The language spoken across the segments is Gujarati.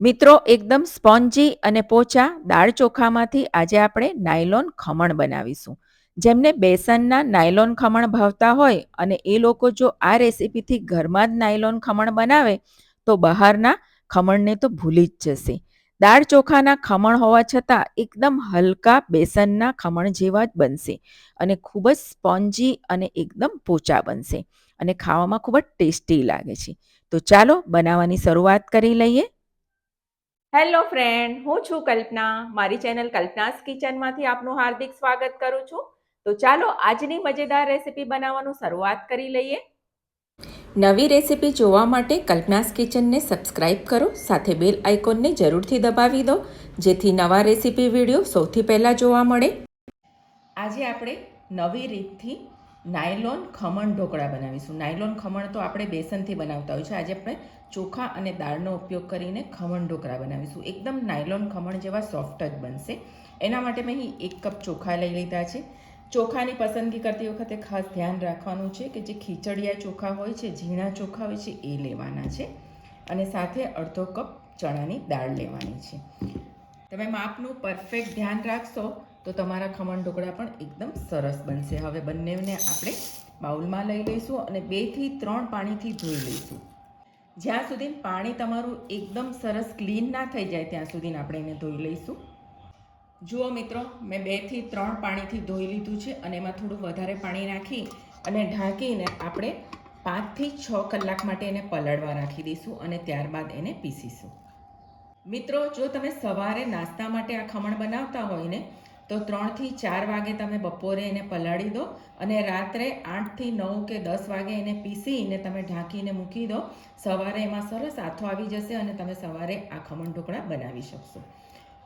મિત્રો, એકદમ સ્પોન્જી અને પોચા દાળ ચોખામાંથી આજે આપણે નાયલોન ખમણ બનાવીશું. જેમને બેસનના નાયલોન ખમણ ભાવતા હોય અને એ લોકો જો આ રેસીપીથી ઘરમાં જ નાયલોન ખમણ બનાવે, તો બહારના ખમણને તો ભૂલી જ જશે. દાળ ચોખાના ખમણ હોવા છતાં એકદમ હલકા બેસનના ખમણ જેવા જ બનશે અને ખૂબ જ સ્પોન્જી અને એકદમ પોચા બનશે અને ખાવામાં ખૂબ જ ટેસ્ટી લાગે છે. તો ચાલો બનાવવાની શરૂઆત કરી લઈએ. હેલો ફ્રેન્ડ, હું છું કલ્પના. મારી ચેનલ કલ્પનાસ કિચનમાંથી આપનું હાર્દિક સ્વાગત કરું છું. તો ચાલો આજની મજેદાર રેસીપી બનાવવાનું શરૂઆત કરી લઈએ. નવી રેસીપી જોવા માટે કલ્પનાસ કિચનને સબસ્ક્રાઇબ કરો, સાથે બેલ આઇકોનને જરૂરથી દબાવી દો, જેથી નવા રેસીપી વીડિયો સૌથી પહેલાં જોવા મળે. આજે આપણે નવી રીતથી નાયલોન ખમણ ઢોકળા બનાવીશું. નાયલોન ખમણ તો આપણે બેસનથી બનાવતા હોય છે. આજે આપણે ચોખા અને દાળનો ઉપયોગ કરીને ખમણ ઢોકળા બનાવીશું. એકદમ નાયલોન ખમણ જેવા સોફ્ટ જ બનશે. એના માટે મેં અહીં એક કપ ચોખા લઈ લીધા છે. ચોખાની પસંદગી કરતી વખતે ખાસ ધ્યાન રાખવાનું છે કે જે ખીચડિયા ચોખા હોય છે, ઝીણા ચોખા હોય છે, એ લેવાના છે. અને સાથે અડધો કપ ચણાની દાળ લેવાની છે. તમે માપનું પરફેક્ટ ધ્યાન રાખશો. તો તમારા ખમણ ઢોકળા પણ એકદમ સરસ બનશે. હવે બંનેને આપણે બાઉલમાં લઈ લઈશું અને બેથી ત્રણ પાણીથી ધોઈ લઈશું. જ્યાં સુધી પાણી તમારું એકદમ સરસ ક્લીન ના થઈ જાય, ત્યાં સુધી આપણે એને ધોઈ લઈશું. જુઓ મિત્રો, મેં બેથી ત્રણ પાણીથી ધોઈ લીધું છે અને એમાં થોડું વધારે પાણી નાખી અને ઢાંકીને આપણે પાંચથી છ કલાક માટે એને પલળવા રાખી દઈશું અને ત્યારબાદ એને પીસીશું. મિત્રો, જો તમે સવારે નાસ્તા માટે આ ખમણ બનાવતા હોય ને તો ત્રણથી ચાર વાગે તમે બપોરે એને પલાળી દો અને રાત્રે આઠથી નવ કે દસ વાગે એને પીસીને તમે ઢાંકીને મૂકી દો. સવારે એમાં સરસ આથો આવી જશે અને તમે સવારે આ ખમણ ઢોકળા બનાવી શકશો.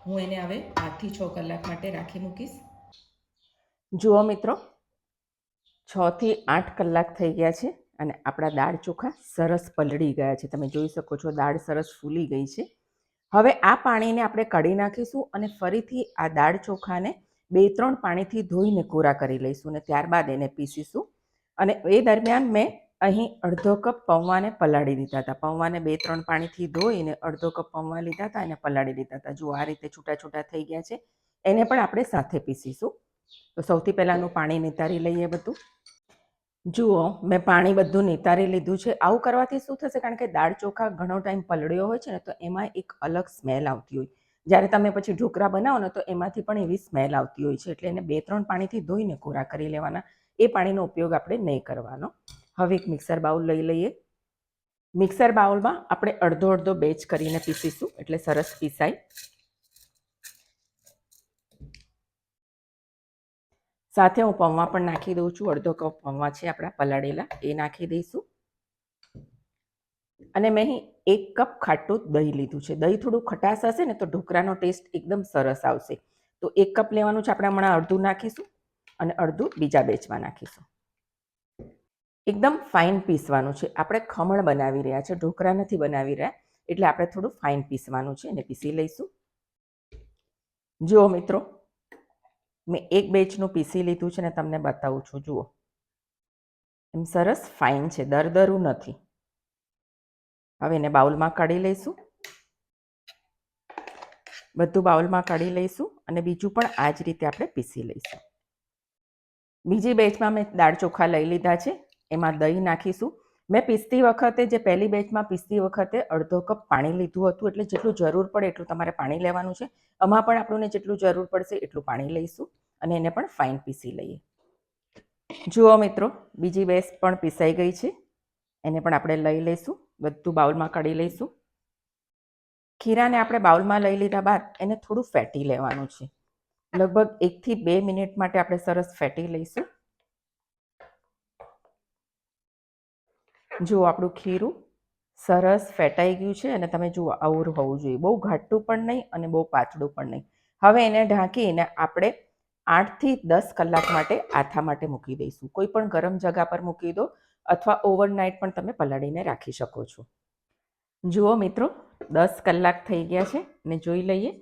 હું એને હવે આઠથી છ કલાક માટે રાખી મૂકીશ. જુઓ મિત્રો, છથી આઠ કલાક થઈ ગયા છે અને આપણા દાળ ચોખા સરસ પલળી ગયા છે. તમે જોઈ શકો છો દાળ સરસ ફૂલી ગઈ છે. હવે આ પાણીને આપણે કાઢી નાખીશું અને ફરીથી આ દાળ ચોખાને બે ત્રણ પાણીથી ધોઈને કોરા કરી લઈશું અને ત્યારબાદ એને પીસીશું. અને એ દરમિયાન મેં અહીં અડધો કપ પૌવાને પલાળી દીધા હતા. પૌવાને બે ત્રણ પાણીથી ધોઈને અડધો કપ પૌવા લીધા હતા અને પલાળી દીધા હતા. જો આ રીતે છૂટા છૂટા થઈ ગયા છે. એને પણ આપણે સાથે પીસીશું. તો સૌથી પહેલાંનું પાણી નિતારી લઈએ બધું. જુઓ, મેં પાણી બધું નિતારી લીધું છે. આવું કરવાથી શું થશે? કારણ કે દાળ ચોખા ઘણો ટાઈમ પલળ્યો હોય છે ને, તો એમાં એક અલગ સ્મેલ આવતી હોય. જ્યારે તમે પછી ઢોકળા બનાવો ને, તો એમાંથી પણ એવી સ્મેલ આવતી હોય છે. એટલે એને બે ત્રણ પાણીથી ધોઈને કોરા કરી લેવાના. એ પાણીનો ઉપયોગ આપણે નહીં કરવાનો. હવે એક મિક્સર બાઉલ લઈ લઈએ. મિક્સર બાઉલમાં આપણે અડધો અડધો બેચ કરીને પીસીશું. એટલે સરસ પીસાય. સાથે હું પૌવા પણ નાખી દઉં છું. અડધો કપ પૌવા છે આપણા પલાળેલા. એ નાખી દઈશું. અને મેં અહીં એક કપ ખાટું દહીં લીધું છે. દહીં થોડું ખટાશ હશે ને તો ઢોકળાનો ટેસ્ટ એકદમ સરસ આવશે. તો એક કપ લેવાનું છે આપણે હમણાં અડધું નાખીશું અને અડધું બીજા બેચમાં નાખીશું. એકદમ ફાઇન પીસવાનું છે. આપણે ખમણ બનાવી રહ્યા છે. ઢોકળા નથી બનાવી રહ્યા. એટલે આપણે થોડું ફાઇન પીસવાનું છે અને પીસી લઈશું. જુઓ મિત્રો મેં એક બેચનું પીસી લીધું છે ને તમને બતાવું છું, જુઓ. એમ સરસ, ફાઇન છે દરદરું નથી. હવે એને બાઉલમાં કાઢી લઈશું. બધું બાઉલમાં કાઢી લઈશું અને બીજું પણ આ જ રીતે આપણે પીસી લઈશું. બીજી બેચમાં મેં દાળ ચોખા લઈ લીધા છે, એમાં દહીં નાખીશું. મેં પીસતી વખતે, જે પહેલી બેચમાં પીસતી વખતે અડધો કપ પાણી લીધું હતું, એટલે જેટલું જરૂર પડે એટલું તમારે પાણી લેવાનું છે. આમાં પણ આપણને જેટલું જરૂર પડશે એટલું પાણી લઈશું અને એને પણ ફાઇન પીસી લઈએ. જુઓ મિત્રો, બીજી બેચ પણ પીસાઈ ગઈ છે. એને પણ આપણે લઈ લઈશું, બધું બાઉલમાં કાઢી લઈશું. ખીરાને આપણે બાઉલમાં લઈ લીધા બાદ એને થોડું ફેટી લેવાનું છે. લગભગ એકથી બે મિનિટ માટે આપણે સરસ ફેટી લઈશું. જુઓ આપણું ખીરું સરસ ફેટાઈ ગયું છે અને તમે જુઓ, આવું હોવું જોઈએ. બહુ ઘાટું પણ નહીં અને બહુ પાતળું પણ નહીં. હવે એને ઢાંકીને આપણે આઠથી દસ કલાક માટે આથા માટે મૂકી દઈશું. કોઈ પણ ગરમ જગા પર મૂકી દો અથવા ઓવરનાઇટ પણ તમે પલાળીને રાખી શકો છો. જુઓ મિત્રો, દસ કલાક થઈ ગયા છે ને જોઈ લઈએ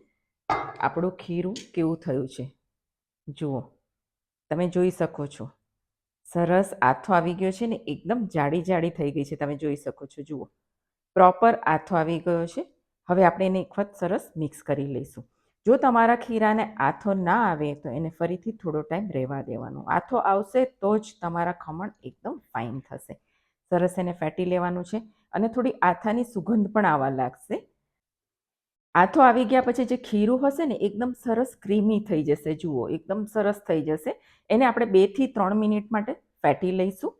આપણું ખીરું કેવું થયું છે. જુઓ, તમે જોઈ શકો છો. સરસ આથો આવી ગયો છે ને, એકદમ જાડી જાડી થઈ ગઈ છે, તમે જોઈ શકો છો, જુઓ. પ્રોપર આથો આવી ગયો છે. હવે આપણે એને એક વખત સરસ મિક્સ કરી લઈશું. જો તમારા ખીરાને આથો ના આવે તો એને ફરીથી થોડો ટાઈમ રહેવા દેવાનો. આથો આવશે તો જ તમારા ખમણ એકદમ ફાઇન થશે. સરસ એને ફેટી લેવાનું છે અને થોડી આથાની સુગંધ પણ આવવા લાગશે. આથો આવી ગયા પછી જે ખીરું હશે ને, એકદમ સરસ ક્રીમી થઈ જશે, જુઓ, એકદમ સરસ થઈ જશે. એને આપણે બેથી ત્રણ મિનિટ માટે ફેટી લઈશું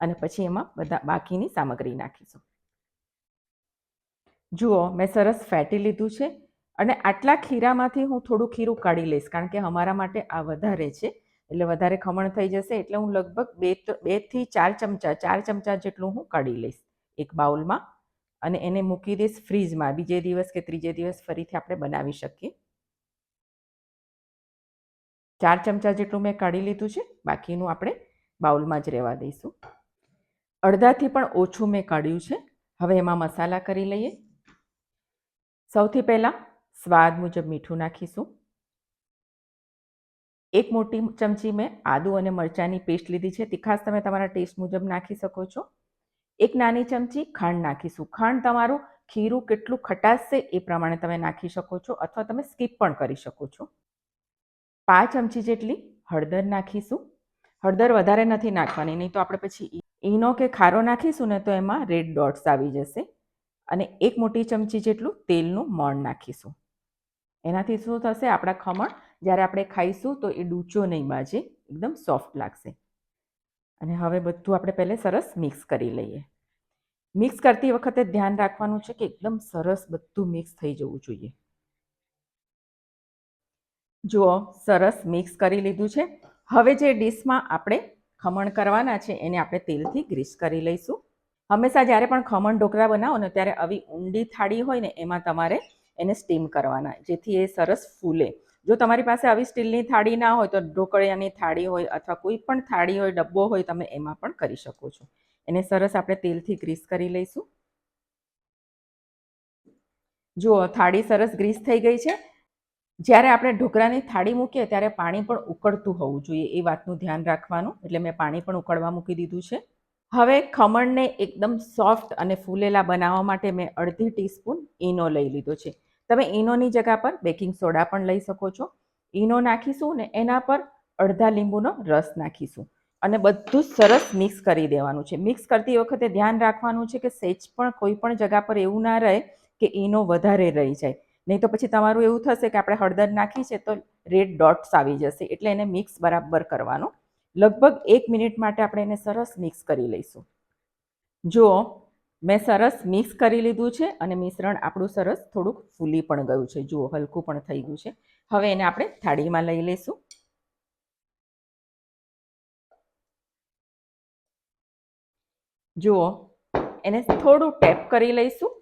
અને પછી એમાં બધા બાકીની સામગ્રી નાખીશું. જુઓ, મેં સરસ ફેટી લીધું છે અને આટલા ખીરામાંથી હું થોડું ખીરું કાઢી લઈશ, કારણ કે અમારા માટે આ વધારે છે, એટલે વધારે ખમણ થઈ જશે, એટલે હું લગભગ બે બેથી ચાર ચમચા ચાર ચમચા જેટલું હું કાઢી લઈશ એક બાઉલમાં. અને એને મૂકી દઈશ ફ્રીજમાં. બીજે દિવસ કે ત્રીજે દિવસ ફરીથી આપણે બનાવી શકીએ. ચાર ચમચા જેટલું મેં કાઢી લીધું છે. બાકીનું આપણે બાઉલમાં જ રહેવા દઈશું. અડધાથી પણ ઓછું મેં કાઢ્યું છે. હવે એમાં મસાલા કરી લઈએ. સૌથી પહેલાં સ્વાદ મુજબ મીઠું નાખીશું. એક મોટી ચમચી મેં આદુ અને મરચાંની પેસ્ટ લીધી છે. તીખાસ તમે તમારા ટેસ્ટ મુજબ નાખી શકો છો. એક નાની ચમચી ખાંડ નાખીશું. ખાંડ તમારું ખીરું કેટલું ખટાશશે એ પ્રમાણે તમે નાખી શકો છો અથવા તમે સ્કીપ પણ કરી શકો છો. પાંચ ચમચી જેટલી હળદર નાખીશું. હળદર વધારે નથી નાખવાની, નહીં તો આપણે પછી ઈનો કે ખારો નાખીશું ને તો એમાં રેડ ડોટ્સ આવી જશે. અને એક મોટી ચમચી જેટલું તેલનું મણ નાખીશું. એનાથી શું થશે? આપણા ખમણ જ્યારે આપણે ખાઈશું તો એ ડૂચો નહીં બાજે, એકદમ સોફ્ટ લાગશે. અને હવે બધું આપણે પહેલે સરસ મિક્સ કરી લઈએ. મિક્સ કરતી વખતે ધ્યાન રાખવાનું છે કે એકદમ સરસ બધું મિક્સ થઈ જવું જોઈએ. જુઓ, સરસ મિક્સ કરી લીધું છે. હવે જે ડીશમાં આપણે ખમણ કરવાના છે, એને આપણે તેલથી ગ્રીસ કરી લઈશું. હંમેશા જ્યારે પણ ખમણ ઢોકળા બનાવો ને, ત્યારે આવી ઊંડી થાળી હોય ને, એમાં તમારે એને સ્ટીમ કરવાના, જેથી એ સરસ ફૂલે. જો તમારી પાસે આવી સ્ટીલની થાળી ના હોય તો ઢોકળિયાની થાળી હોય અથવા કોઈ પણ થાળી હોય, ડબ્બો હોય, તમે એમાં પણ કરી શકો છો. એને સરસ આપણે તેલથી ગ્રીસ કરી લઈશું. જુઓ, થાળી સરસ ગ્રીસ થઈ ગઈ છે. જ્યારે આપણે ઢોકળાની થાળી મૂકીએ ત્યારે પાણી પણ ઉકળતું હોવું જોઈએ, એ વાતનું ધ્યાન રાખવાનું. એટલે મેં પાણી પણ ઉકળવા મૂકી દીધું છે. હવે ખમણને એકદમ સોફ્ટ અને ફૂલેલા બનાવવા માટે મેં અડધી ટીસ્પૂન ઈનો લઈ લીધો છે. તમે ઈનોની જગા પર બેકિંગ સોડા પણ લઈ શકો છો. ઈનો નાખીશું ને એના પર અડધા લીંબુનો રસ નાખીશું. અને બધું સરસ મિક્સ કરી દેવાનું છે. મિક્સ કરતી વખતે ધ્યાન રાખવાનું છે કે સેજ પણ કોઈ પણ જગા પર એવું ના રહે કે ઈનો વધારે રહી જાય. નહીં તો પછી તમારું એવું થશે કે આપણે હળદર નાખી છે તો રેડ ડોટ્સ આવી જશે. એટલે એને મિક્સ બરાબર કરવાનું. લગભગ એક મિનિટ માટે આપણે એને સરસ મિક્સ કરી લઈશું. જુઓ મેં સરસ મિક્સ કરી લીધું છે અને મિશ્રણ આપણું સરસ થોડુંક ફૂલી પણ ગયું છે. જુઓ, હલકું પણ થઈ ગયું છે. હવે એને આપણે થાળીમાં લઈ લઈશું. જુઓ, એને થોડું ટેપ કરી લઈશું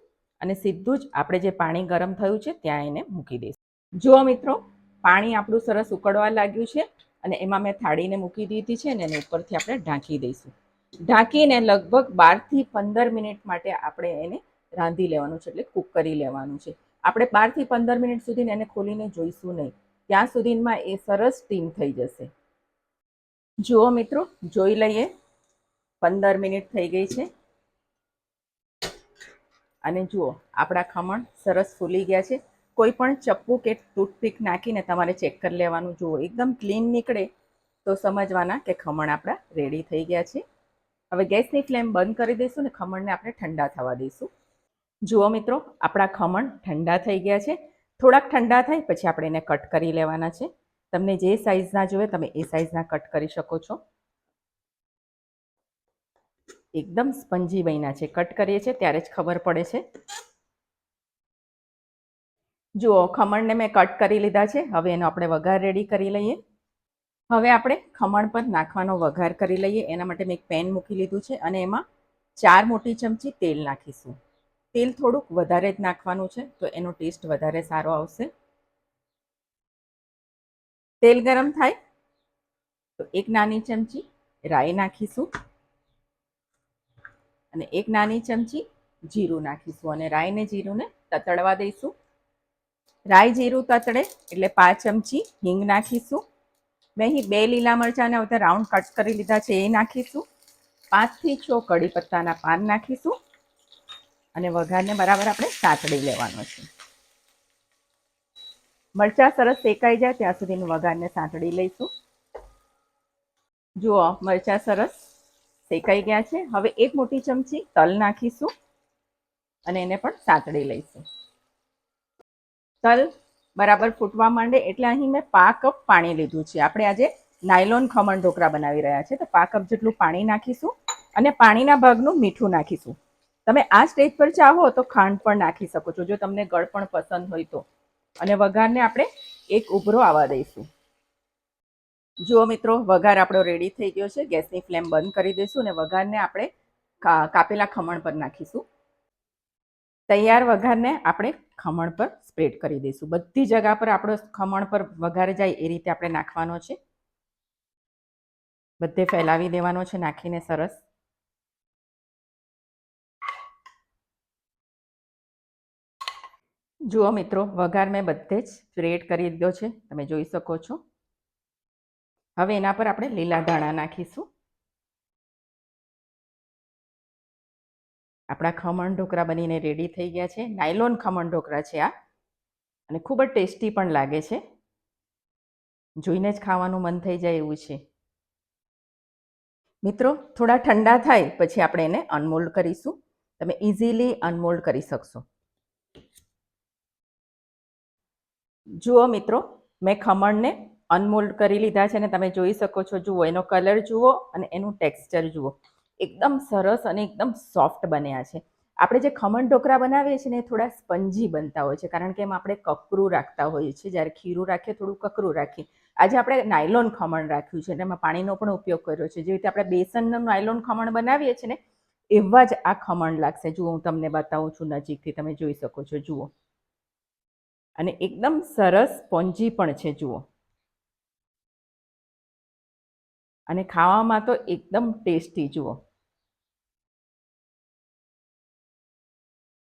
અને સીધું જ આપણે જે પાણી ગરમ થયું છે ત્યાં એને મૂકી દઈશું. જુઓ મિત્રો, પાણી આપણું સરસ ઉકળવા લાગ્યું છે અને એમાં મેં થાળીને મૂકી દીધી છે અને એને ઉપરથી આપણે ઢાંકી દઈશું. ઢાંકીને લગભગ બારથી પંદર મિનિટ માટે આપણે એને રાંધી લેવાનું છે, એટલે કૂક કરી લેવાનું છે. આપણે બારથી પંદર મિનિટ સુધી એને ખોલીને જોઈશું નહીં. ત્યાં સુધીમાં એ સરસ સ્ટીમ થઈ જશે. જુઓ મિત્રો, જોઈ લઈએ. પંદર મિનિટ થઈ ગઈ છે. અને જુઓ, આપણા ખમણ સરસ ફૂલી ગયા છે. કોઈ પણ ચપ્પુ કે ટૂથપીક નાખીને તમારે ચેક કરી લેવાનું. જુઓ, એકદમ ક્લીન નીકળે તો સમજવાના કે ખમણ આપણા રેડી થઈ ગયા છે. હવે ગેસની ફ્લેમ બંધ કરી દઈશું ને ખમણને આપણે ઠંડા થવા દઈશું. જુઓ મિત્રો, આપણા ખમણ ઠંડા થઈ ગયા છે. થોડાક ઠંડા થાય પછી આપણે એને કટ કરી લેવાના છે. તમને જે સાઇઝના જોઈએ તમે એ સાઇઝના કટ કરી શકો છો. એકદમ સ્પંજી બન્યા છે. કટ કરીએ છીએ ત્યારે જ ખબર પડે છે. જુઓ, ખમણને મેં કટ કરી લીધા છે. હવે એનો આપણે વઘાર રેડી કરી લઈએ. હવે આપણે ખમણ પર નાખવાનો વઘાર કરી લઈએ. એના માટે મેં એક પેન મૂકી લીધું છે અને એમાં ચાર મોટી ચમચી તેલ નાખીશું. તેલ થોડુંક વધારે જ નાખવાનું છે, તો એનો ટેસ્ટ વધારે સારો આવશે. તેલ ગરમ થાય, તો એક નાની ચમચી રાઈ નાખીશું. અને એક નાની ચમચી જીરું નાખીશું અને રાઈને જીરુંને તતડવા દઈશું. રાઈ જીરું તતડે એટલે પાંચ ચમચી હિંગ નાખીશું. મેં અહીં બે લીલા મરચાંને બધા રાઉન્ડ કટ કરી લીધા છે, એ નાખીશું. પાંચથી છ કડી પત્તાના પાન નાખીશું અને વઘારને બરાબર આપણે સાતડી લેવાનો છે. મરચાં સરસ શેકાઈ જાય ત્યાં સુધીનું વઘારને સાંતળી લઈશું. જુઓ, મરચાં સરસ શેકાઈ ગયા છે. હવે એક મોટી ચમચી તલ નાખીશું અને એને પણ સાંતળી લઈશું. તલ બરાબર ફૂટવા માંડે એટલે અહીં મેં પા કપ પાણી લીધું છે. આપણે આજે નાયલોન ખમણ ઢોકળા બનાવી રહ્યા છે. તો પા કપ જેટલું પાણી નાખીશું અને પાણીના ભાગનું મીઠું નાખીશું. તમે આ સ્ટેજ પર ચાહો તો ખાંડ પણ નાખી શકો છો. જો તમને ગળ પણ પસંદ હોય તો. અને વઘારને આપણે એક ઉભરો આવવા દઈશું. જુઓ મિત્રો, વઘાર આપણો રેડી થઈ ગયો છે. ગેસની ફ્લેમ બંધ કરી દઈશું અને વઘારને આપણે કાપેલા ખમણ પર નાખીશું. તૈયાર વઘારને આપણે ખમણ પર સ્પ્રેડ કરી દઈશું. બધી જગા પર આપણો ખમણ પર વઘાર જાય એ રીતે આપણે નાખવાનો છે. બધે ફેલાવી દેવાનો છે, નાખીને સરસ. જુઓ મિત્રો, વઘાર મેં બધે જ સ્પ્રેડ કરી દીધો છે. તમે જોઈ શકો છો. હવે એના પર આપણે લીલા ધાણા નાખીશું. આપણા ખમણ ઢોકળા બનીને રેડી થઈ ગયા છે. નાયલોન ખમણ ઢોકળા છે આ. અને ખૂબ જ ટેસ્ટી પણ લાગે છે. જોઈને જ ખાવાનું મન થઈ જાય એવું છે. મિત્રો, થોડા ઠંડા થાય પછી આપણે એને અનમોલ્ડ કરીશું. તમે ઇઝીલી અનમોલ્ડ કરી શકશો. જુઓ મિત્રો, મેં ખમણને અનમોલ્ડ કરી લીધા છે અને તમે જોઈ શકો છો. જુઓ, એનો કલર જુઓ અને એનું ટેક્સચર જુઓ. એકદમ સરસ અને એકદમ સોફ્ટ બન્યા છે. આપણે જે ખમણ ઢોકળા બનાવીએ છીએ ને એ થોડા સ્પંજી બનતા હોય છે. કારણ કે એમાં આપણે કકરું રાખતા હોઈએ છીએ. જ્યારે ખીરું રાખીએ, થોડું કકરું રાખીએ. આજે આપણે નાયલોન ખમણ રાખ્યું છે અને એમાં પાણીનો પણ ઉપયોગ કર્યો છે. જેવી રીતે આપણે બેસનનું નાયલોન ખમણ બનાવીએ છીએ ને, એવા જ આ ખમણ લાગશે. જુઓ, હું તમને બતાવું છું નજીકથી. તમે જોઈ શકો છો. જુઓ. અને એકદમ સરસ સ્પોન્જી પણ છે. જુઓ. અને ખાવામાં તો એકદમ ટેસ્ટી. જુઓ.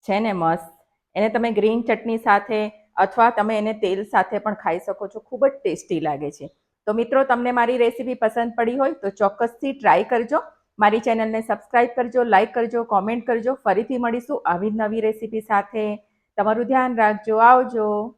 છે ને મસ્ત. એને તમે ગ્રીન ચટણી સાથે અથવા તમે એને તેલ સાથે પણ ખાઈ શકો છો. ખૂબ જ ટેસ્ટી લાગે છે. તો મિત્રો, તમને મારી રેસીપી પસંદ પડી હોય તો ચોક્કસથી ટ્રાય કરજો. મારી ચેનલને સબસ્ક્રાઈબ કરજો, લાઇક કરજો, કોમેન્ટ કરજો. ફરીથી મળીશું આવી નવી રેસીપી સાથે. તમારું ધ્યાન રાખજો. આવજો.